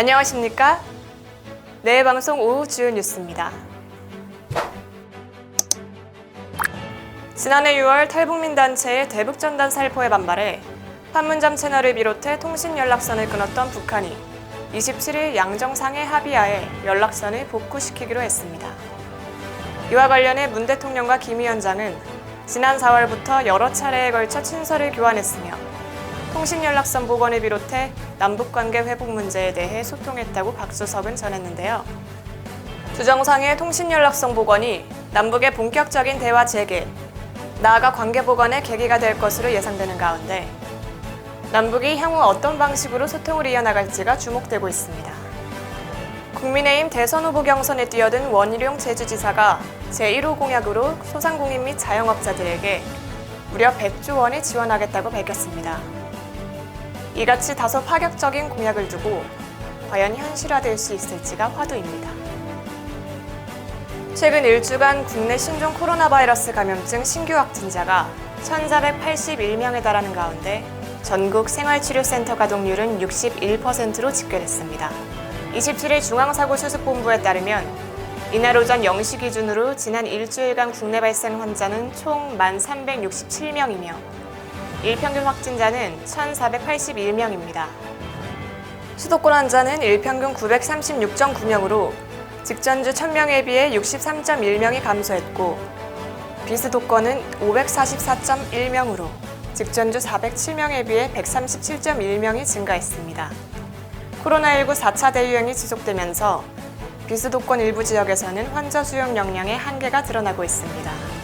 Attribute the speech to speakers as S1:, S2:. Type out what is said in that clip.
S1: 안녕하십니까? 내일 방송 오후 주요 뉴스입니다. 지난해 6월 탈북민 단체의 대북전단 살포에 반발해 판문점 채널을 비롯해 통신 연락선을 끊었던 북한이 27일 양정상의 합의하에 연락선을 복구시키기로 했습니다. 이와 관련해 문 대통령과 김 위원장은 지난 4월부터 여러 차례에 걸쳐 친서를 교환했으며 통신연락선 복원을 비롯해 남북관계 회복 문제에 대해 소통했다고 박수석은 전했는데요. 두 정상의 통신연락선 복원이 남북의 본격적인 대화 재개, 나아가 관계 복원의 계기가 될 것으로 예상되는 가운데 남북이 향후 어떤 방식으로 소통을 이어나갈지가 주목되고 있습니다. 국민의힘 대선 후보 경선에 뛰어든 원희룡 제주지사가 제1호 공약으로 소상공인 및 자영업자들에게 무려 100조 원을 지원하겠다고 밝혔습니다. 이같이 다소 파격적인 공약을 두고 과연 현실화될 수 있을지가 화두입니다. 최근 일주간 국내 신종 코로나 바이러스 감염증 신규 확진자가 1,481명에 달하는 가운데 전국 생활치료센터 가동률은 61%로 집계됐습니다. 27일 중앙사고수습본부에 따르면 이날 오전 0시 기준으로 지난 일주일간 국내 발생 환자는 총 1,367명이며 일평균 확진자는 1,481명입니다. 수도권 환자는 일평균 936.9명으로 직전주 1000명에 비해 63.1명이 감소했고 비수도권은 544.1명으로 직전주 407명에 비해 137.1명이 증가했습니다. 코로나19 4차 대유행이 지속되면서 비수도권 일부 지역에서는 환자 수용 역량의 한계가 드러나고 있습니다.